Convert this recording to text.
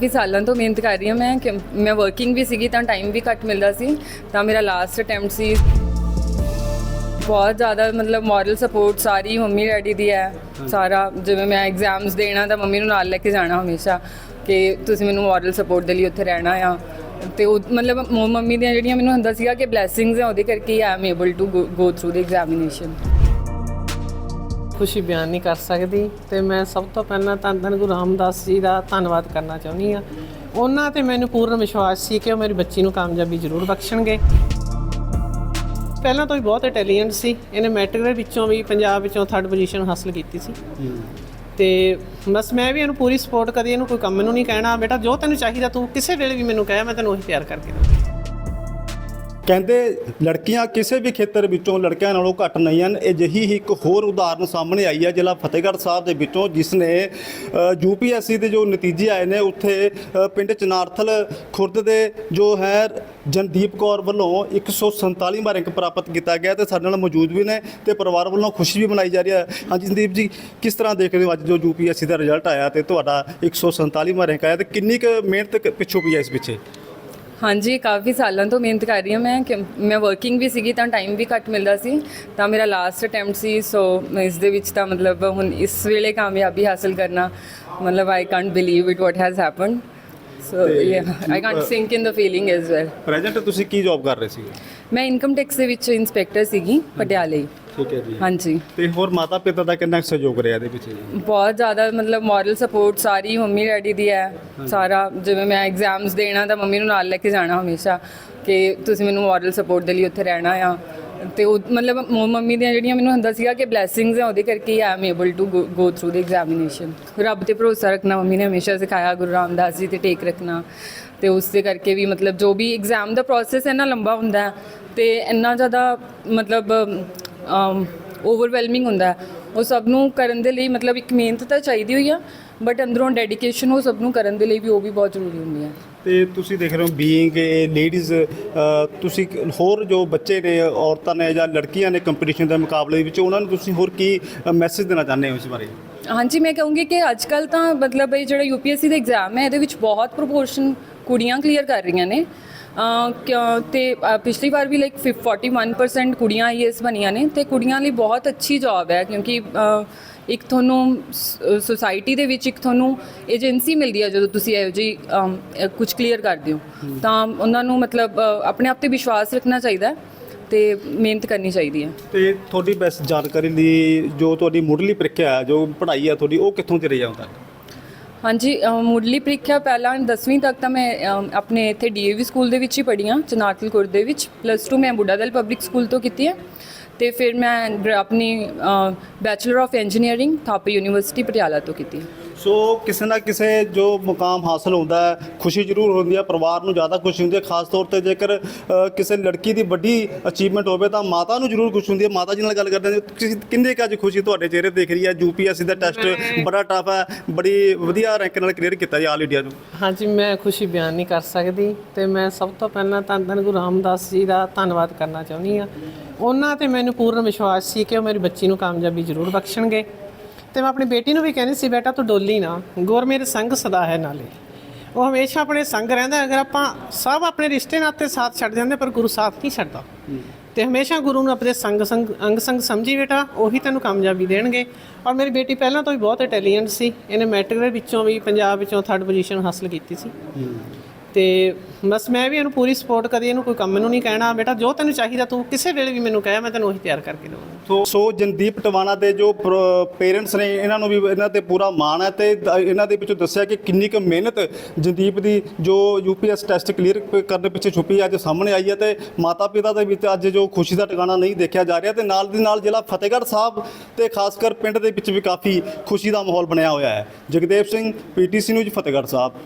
ਕਾਫੀ ਸਾਲਾਂ ਤੋਂ ਮਿਹਨਤ ਕਰ ਰਹੀ ਹਾਂ ਮੈਂ ਕਿ- ਮੈਂ ਵਰਕਿੰਗ ਵੀ ਸੀਗੀ ਤਾਂ ਟਾਈਮ ਵੀ ਘੱਟ ਮਿਲਦਾ ਸੀ, ਤਾਂ ਮੇਰਾ ਲਾਸਟ ਅਟੈਂਪਟ ਸੀ। ਬਹੁਤ ਜ਼ਿਆਦਾ ਮਤਲਬ ਮੋਰਲ ਸਪੋਰਟ ਸਾਰੀ ਮੰਮੀ ਡੈਡੀ ਦੀ ਹੈ, ਸਾਰਾ ਜਿਵੇਂ ਮੈਂ ਐਗਜ਼ਾਮਸ ਦੇਣਾ ਤਾਂ ਮੰਮੀ ਨੂੰ ਨਾਲ ਲੈ ਕੇ ਜਾਣਾ ਹਮੇਸ਼ਾ ਕਿ ਤੁਸੀਂ ਮੈਨੂੰ ਮੋਰਲ ਸਪੋਰਟ ਦੇ ਲਈ ਉੱਥੇ ਰਹਿਣਾ ਆ। ਤੇ ਉਹ ਮਤਲਬ ਮੰਮੀ ਦੀਆਂ ਜਿਹੜੀਆਂ ਮੈਨੂੰ ਹੁੰਦਾ ਸੀਗਾ ਕਿ ਬਲੇਸਿੰਗਸ ਆ, ਉਹਦੇ ਕਰਕੇ I am able to go through the examination ਖੁਸ਼ੀ ਬਿਆਨ ਨਹੀਂ ਕਰ ਸਕਦੀ ਤੇ ਮੈਂ ਸਭ ਤੋਂ ਪਹਿਲਾਂ ਤਾਂ ਧੰਨ ਗੁਰੂ ਰਾਮਦਾਸ ਜੀ ਦਾ ਧੰਨਵਾਦ ਕਰਨਾ ਚਾਹੁੰਦੀ ਆ ਉਹਨਾਂ ਤੇ ਮੈਨੂੰ ਪੂਰਨ ਵਿਸ਼ਵਾਸ ਸੀ ਕਿ ਉਹ ਮੇਰੀ ਬੱਚੀ ਨੂੰ ਕਾਮਯਾਬੀ ਜ਼ਰੂਰ ਬਖਸ਼ਣਗੇ। ਪਹਿਲਾਂ ਤੋਂ ਹੀ ਬਹੁਤ ਇੰਟੈਲੀਜੈਂਟ ਸੀ। ਇਹਨੇ ਮੈਟ੍ਰਿਕ ਦੇ ਵਿੱਚੋਂ ਵੀ ਪੰਜਾਬ ਵਿੱਚੋਂ ਥਰਡ ਪੋਜੀਸ਼ਨ ਹਾਸਲ ਕੀਤੀ ਸੀ। ਤੇ ਬਸ ਮੈਂ ਵੀ ਇਹਨੂੰ ਪੂਰੀ ਸਪੋਰਟ ਕਰੀ ਇਹਨੂੰ ਕੋਈ ਕੰਮ ਨੂੰ ਨਹੀਂ ਕਹਿਣਾ ਬੇਟਾ ਜੋ ਤੈਨੂੰ ਚਾਹੀਦਾ ਤੂੰ ਕਿਸੇ ਵੇਲੇ ਵੀ ਮੈਨੂੰ ਕਹਿ ਮੈਂ ਤੈਨੂੰ ਉਹੀ ਤਿਆਰ ਕਰਕੇ ਦਊਂਗੀ। ਕਹਿੰਦੇ ਲੜਕੀਆਂ ਕਿਸੇ ਵੀ ਖੇਤਰ ਵਿੱਚੋਂ ਲੜਕਿਆਂ ਨਾਲੋਂ ਘੱਟ ਨਹੀਂ ਹਨ। ਅਜਿਹੀ ਹੀ ਇੱਕ ਹੋਰ ਉਦਾਹਰਨ ਸਾਹਮਣੇ ਆਈ ਹੈ ਜ਼ਿਲ੍ਹਾ ਫਤਿਹਗੜ੍ਹ ਸਾਹਿਬ ਦੇ ਵਿੱਚੋਂ ਜਿਸ ਨੇ ਯੂਪੀਐਸਸੀ ਦੇ ਜੋ ਨਤੀਜੇ ਆਏ ਨੇ, ਉੱਥੇ ਪਿੰਡ ਚਨਾਰਥਲ ਖੁਰਦ ਦੇ ਜੋ ਹੈ, ਜਨਦੀਪ ਕੌਰ ਵੱਲੋਂ 147ਵਾਂ ਰੈਂਕ ਪ੍ਰਾਪਤ ਕੀਤਾ ਗਿਆ ਤੇ ਸਾਡੇ ਨਾਲ ਮੌਜੂਦ ਵੀ ਨੇ ਤੇ ਪਰਿਵਾਰ ਵੱਲੋਂ ਖੁਸ਼ੀ ਵੀ ਮਨਾਈ ਜਾ ਰਹੀ ਹੈ। ਹਾਂਜੀ, ਸੰਦੀਪ ਜੀ, ਕਿਸ ਤਰ੍ਹਾਂ ਦੇਖਦੇ ਹੋ ਅੱਜ ਜੋ ਯੂਪੀਐਸਸੀ ਦਾ ਰਿਜ਼ਲਟ ਆਇਆ ਤੇ ਤੁਹਾਡਾ 147ਵਾਂ ਰੈਂਕ ਆਇਆ ਤੇ ਕਿੰਨੀ ਕੁ ਮਿਹਨਤ ਪਿੱਛੋਂ ਪਈ ਹੈ ਇਸ ਪਿੱਛੇ? ਹਾਂਜੀ ਕਾਫੀ ਸਾਲਾਂ ਤੋਂ ਮਿਹਨਤ ਕਰ ਰਹੀ ਹਾਂ ਮੈਂ ਕਿ- ਮੈਂ ਵਰਕਿੰਗ ਵੀ ਸੀਗੀ ਤਾਂ ਟਾਈਮ ਵੀ ਘੱਟ ਮਿਲਦਾ ਸੀ। ਤਾਂ ਮੇਰਾ ਲਾਸਟ ਅਟੈਂਪਟ ਸੀ ਸੋ ਇਸ ਦੇ ਵਿੱਚ ਤਾਂ ਮਤਲਬ ਹੁਣ ਇਸ ਵੇਲੇ ਕਾਮਯਾਬੀ ਹਾਸਲ ਕਰਨਾ ਮਤਲਬ I can't believe it what has happened so yeah I can't sink in the feeling as well present ਤੁਸੀਂ ਕੀ ਜੌਬ ਕਰ ਰਹੇ ਸੀ ਮੈਂ ਇਨਕਮ ਟੈਕਸ ਦੇ ਵਿੱਚ ਇੰਸਪੈਕਟਰ ਸੀਗੀ ਪਟਿਆਲੇ। ਠੀਕ ਹੈ ਜੀ। ਹਾਂਜੀ। ਤੇ ਹੋਰ ਮਾਤਾ ਪਿਤਾ ਦਾ ਕਿੰਨਾ ਕੁ ਸਹਿਯੋਗ ਰਿਹਾ ਇਹਦੇ ਪਿੱਛੇ ਜੀ? ਬਹੁਤ ਜ਼ਿਆਦਾ ਮਤਲਬ ਮੋਰਲ ਸਪੋਰਟ ਸਾਰੀ ਮੰਮੀ ਡੈਡੀ ਦੀ ਹੈ। ਸਾਰਾ ਜਿਵੇਂ ਮੈਂ ਐਗਜ਼ਾਮਸ ਦੇਣਾ ਤਾਂ ਮੰਮੀ ਨੂੰ ਨਾਲ ਲੈ ਕੇ ਜਾਣਾ ਹਮੇਸ਼ਾ ਕਿ ਤੁਸੀਂ ਮੈਨੂੰ ਮੋਰਲ ਸਪੋਰਟ ਦੇ ਲਈ ਉੱਥੇ ਰਹਿਣਾ ਆ। ਤੇ ਉਹ ਮਤਲਬ ਮ- ਮੰਮੀ ਦੀਆਂ ਜਿਹੜੀਆਂ ਮੈਨੂੰ ਹੁੰਦਾ ਸੀਗਾ ਕਿ ਬਲੇਸਿੰਗਸ ਹੈ ਉਹਦੇ ਕਰਕੇ I am able to go through the examination ਰੱਬ ਤੇ ਭਰੋਸਾ ਰੱਖਣਾ ਮੰਮੀ ਨੇ ਹਮੇਸ਼ਾ ਸਿਖਾਇਆ ਗੁਰੂ ਰਾਮਦਾਸ ਜੀ ਤੇ ਟੇਕ ਰੱਖਣਾ। ਤੇ ਉਸ ਦੇ ਕਰਕੇ ਵੀ ਮਤਲਬ ਜੋ ਵੀ ਐਗਜ਼ਾਮ ਦਾ ਪ੍ਰੋਸੈਸ ਇੰਨਾ ਲੰਬਾ ਹੁੰਦਾ ਹੈ ਤੇ ਇੰਨਾ ਜ਼ਿਆਦਾ ਮਤਲਬ ਓਵਰਵੈਲਮਿੰਗ ਹੁੰਦਾ। ਉਹ ਸਭ ਨੂੰ ਕਰਨ ਦੇ ਲਈ ਮਤਲਬ ਇੱਕ ਮਿਹਨਤ ਤਾਂ ਚਾਹੀਦੀ ਹੋਈ ਆ ਬਟ ਅੰਦਰੋਂ ਡੈਡੀਕੇਸ਼ਨ ਉਹ ਸਭ ਨੂੰ ਕਰਨ ਦੇ ਲਈ ਵੀ ਉਹ ਵੀ ਬਹੁਤ ਜ਼ਰੂਰੀ ਹੁੰਦੀ ਹੈ ਤੇ ਤੁਸੀਂ ਦੇਖ ਰਹੇ ਹੋ ਬੀਇੰਗ ਏ ਲੇਡੀਜ਼ ਤੁਸੀਂ ਹੋਰ ਜੋ ਬੱਚੇ ਨੇ ਔਰਤਾਂ ਨੇ ਜਾਂ ਲੜਕੀਆਂ ਨੇ ਕੰਪੀਟੀਸ਼ਨ ਦੇ ਮੁਕਾਬਲੇ ਵਿੱਚ ਉਹਨਾਂ ਨੂੰ ਤੁਸੀਂ ਹੋਰ ਕੀ ਮੈਸੇਜ ਦੇਣਾ ਚਾਹੁੰਦੇ ਹੋ ਇਸ ਬਾਰੇ? ਹਾਂਜੀ ਮੈਂ ਕਹੂੰਗੀ ਕਿ ਅੱਜ ਕੱਲ ਤਾਂ ਮਤਲਬ ਇਹ ਜਿਹੜਾ ਯੂਪੀਐਸਸੀ ਦਾ ਐਗਜ਼ਾਮ ਹੈ ਇਹਦੇ ਵਿੱਚ ਬਹੁਤ ਪ੍ਰੋਪੋਰਸ਼ਨ ਕੁੜੀਆਂ ਕਲੀਅਰ ਕਰ ਰਹੀਆਂ ਨੇ। ਕਿਉਂ- ਤੇ ਅਹ ਪਿਛਲੀ ਵਾਰ ਵੀ ਲਾਈਕ 41% ਕੁੜੀਆਂ ਆਈਐਸ ਬਣੀਆਂ ਨੇ ਤੇ ਕੁੜੀਆਂ ਲਈ ਬਹੁਤ ਅੱਛੀ ਜੌਬ ਹੈ ਕਿਉਂਕਿ ਅਹ, ਇੱਕ ਤੁਹਾਨੂੰ ਸੁਸਾਇਟੀ ਦੇ ਵਿੱਚ ਇੱਕ ਤੁਹਾਨੂੰ ਏਜੰਸੀ ਮਿਲਦੀ ਹੈ ਜਦੋਂ ਤੁਸੀਂ ਇਹੋ ਜਿਹੀ ਕੁਝ ਕਲੀਅਰ ਕਰਦੇ ਹੋ। ਤਾਂ ਉਹਨਾਂ ਨੂੰ ਮਤਲਬ ਅਹ, ਆਪਣੇ ਆਪ ਤੇ ਵਿਸ਼ਵਾਸ ਰੱਖਣਾ ਚਾਹੀਦਾ ਹੈ ਤੇ ਮਿਹਨਤ ਕਰਨੀ ਚਾਹੀਦੀ ਹੈ। ਤੇ ਤੁਹਾਡੀ ਬੈਸਟ ਜਾਣਕਾਰੀ ਲਈ ਜੋ ਤੁਹਾਡੀ ਮੁੱਢਲੀ ਪ੍ਰੀਖਿਆ ਹੈ ਜੋ ਪੜ੍ਹਾਈ ਹੈ ਤੁਹਾਡੀ ਉਹ ਕਿੱਥੋਂ ਤੇ ਰਹੀ ਹੁਣ ਹਾਂਜੀ ਮੁੱਢਲੀ ਪ੍ਰੀਖਿਆ ਪਹਿਲਾਂ 10ਵੀਂ ਤੱਕ ਤਾਂ ਮੈਂ ਆਪਣੇ ਇੱਥੇ ਡੀਏਵੀ ਸਕੂਲ ਦੇ ਵਿੱਚ ਹੀ ਪੜ੍ਹੀ ਹਾਂ ਚਨਾਰਥਲ ਖੁਰਦ ਦੇ ਵਿੱਚ ਪਲੱਸ 2 ਮੈਂ ਬੁੱਢਾ ਦਲ ਪਬਲਿਕ ਸਕੂਲ ਤੋਂ ਕੀਤੀ ਹੈ। ਤੇ ਫਿਰ ਮੈਂ ਆਪਣੀ bachelor of engineering Thapar university Patiala ਤੋਂ ਕੀਤੀ ਸੋ ਕਿਸੇ ਨਾ ਕਿਸੇ ਜੋ ਮੁਕਾਮ ਹਾਸਲ ਹੁੰਦਾ ਹੈ ਖੁਸ਼ੀ ਜ਼ਰੂਰ ਹੁੰਦੀ ਹੈ ਪਰਿਵਾਰ ਨੂੰ ਜ਼ਿਆਦਾ ਖੁਸ਼ੀ ਹੁੰਦੀ ਹੈ ਖਾਸ ਤੌਰ ਤੇ ਜੇਕਰ ਕਿਸੇ ਲੜਕੀ ਦੀ ਵੱਡੀ ਅਚੀਵਮੈਂਟ ਹੋਵੇ ਤਾਂ ਮਾਤਾ ਨੂੰ ਜ਼ਰੂਰ ਖੁਸ਼ੀ ਹੁੰਦੀ ਹੈ। ਮਾਤਾ ਜੀ ਨਾਲ ਗੱਲ ਕਰਦੇ ਹਾਂ ਤੁਸੀਂ ਕਿੰਨੇ ਕੁ ਅੱਜ ਖੁਸ਼ੀ ਤੁਹਾਡੇ ਚਿਹਰੇ ਦਿਖ ਰਹੀ ਹੈ? ਯੂਪੀਐਸਸੀ ਦਾ ਟੈਸਟ ਬੜਾ ਟਫ ਹੈ ਬੜੀ ਵਧੀਆ ਰੈਂਕ ਨਾਲ ਕਲੀਅਰ ਕੀਤਾ ਜੀ ਆਲ ਇੰਡੀਆ ਨੂੰ। ਹਾਂਜੀ ਮੈਂ ਖੁਸ਼ੀ ਬਿਆਨ ਨਹੀਂ ਕਰ ਸਕਦੀ ਤੇ ਮੈਂ ਸਭ ਤੋਂ ਪਹਿਲਾਂ ਤਾਂ ਧੰਨ ਗੁਰੂ ਰਾਮਦਾਸ ਜੀ ਦਾ ਧੰਨਵਾਦ ਕਰਨਾ ਚਾਹੁੰਦੀ ਆ ਉਹਨਾਂ ਤੇ ਮੈਨੂੰ ਪੂਰਨ ਵਿਸ਼ਵਾਸ ਸੀ ਕਿ ਉਹ ਮੇਰੀ ਬੱਚੀ ਨੂੰ ਕਾਮਯਾਬੀ ਜ਼ਰੂਰ ਬਖਸ਼ਣਗੇ। ਤੇ ਮੈਂ ਆਪਣੀ ਬੇਟੀ ਨੂੰ ਵੀ ਕਹਿੰਦੀ ਸੀ, ਬੇਟਾ ਤੂੰ ਡੋਲੀ ਨਾ, ਗੁਰ ਮੇਰੇ ਸੰਗ ਸਦਾ ਹੈ ਨਾਲੇ। ਉਹ ਹਮੇਸ਼ਾ ਆਪਣੇ ਸੰਗ ਰਹਿੰਦਾ ਅਗਰ ਆਪਾਂ ਸਭ ਆਪਣੇ ਰਿਸ਼ਤੇ ਨਾਤੇ ਸਾਥ ਛੱਡ ਜਾਂਦੇ, ਪਰ ਗੁਰੂ ਸਾਥ ਨਹੀਂ ਛੱਡਦਾ। ਤੇ ਹਮੇਸ਼ਾ ਗੁਰੂ ਨੂੰ ਆਪਣੇ ਸੰਗ ਸੰਗ, ਅੰਗ ਸੰਗ ਸਮਝੀ, ਬੇਟਾ, ਉਹੀ ਤੈਨੂੰ ਕਾਮਯਾਬੀ ਦੇਣਗੇ। ਔਰ ਮੇਰੀ ਬੇਟੀ ਪਹਿਲਾਂ ਤੋਂ ਹੀ ਬਹੁਤ ਇੰਟੈਲੀਜੈਂਟ ਸੀ, ਇਹਨੇ ਮੈਟ੍ਰਿਕ ਦੇ ਵਿੱਚੋਂ ਵੀ, ਪੰਜਾਬ ਵਿੱਚੋਂ ਥਰਡ ਪੋਜੀਸ਼ਨ ਹਾਸਲ ਕੀਤੀ ਸੀ। ਤੇ ਬਸ ਮੈਂ ਵੀ ਇਹਨੂੰ ਪੂਰੀ ਸਪੋਰਟ ਕਰੀ ਇਹਨੂੰ ਕੋਈ ਕੰਮ ਨੂੰ ਨਹੀਂ ਕਹਿਣਾ। ਬੇਟਾ, ਜੋ ਤੈਨੂੰ ਚਾਹੀਦਾ ਤੂੰ ਕਿਸੇ ਵੇਲੇ ਵੀ ਮੈਨੂੰ ਕਹਿ, ਮੈਂ ਤੈਨੂੰ ਉਹੀ ਤਿਆਰ ਕਰਕੇ ਦਊਂਗਾ ਸੋ ਸੋ ਜਨਦੀਪ ਟਵਾਣਾ ਦੇ ਜੋ ਪੇਰੈਂਟਸ ਨੇ, ਇਹਨਾਂ ਨੂੰ ਵੀ ਇਹਨਾਂ ਤੇ ਪੂਰਾ ਮਾਣ ਹੈ ਤੇ ਇਹਨਾਂ ਦੇ ਵਿੱਚੋਂ ਦੱਸਿਆ ਕਿ ਕਿੰਨੀ ਕੁ ਮਿਹਨਤ ਜਨਦੀਪ ਦੀ ਜੋ ਯੂਪੀਐਸ ਟੈਸਟ ਕਲੀਅਰ ਕਰਨ ਪਿੱਛੇ ਛੁਪੀ ਅੱਜ ਸਾਹਮਣੇ ਆਈ ਹੈ ਤੇ ਮਾਤਾ ਪਿਤਾ ਦੇ ਵਿੱਚ ਅੱਜ ਜੋ ਖੁਸ਼ੀ ਦਾ ਟਿਕਾਣਾ ਨਹੀਂ ਦੇਖਿਆ ਜਾ ਰਿਹਾ ਤੇ ਨਾਲ ਦੀ ਨਾਲ ਜ਼ਿਲ੍ਹਾ ਫਤਿਹਗੜ੍ਹ ਸਾਹਿਬ ਤੇ ਖਾਸ ਕਰ ਪਿੰਡ ਦੇ ਵਿੱਚ ਵੀ ਕਾਫੀ ਖੁਸ਼ੀ ਦਾ ਮਾਹੌਲ ਬਣਿਆ ਹੋਇਆ ਹੈ। Jagdev Singh PTC news Fatehgarh Sahib.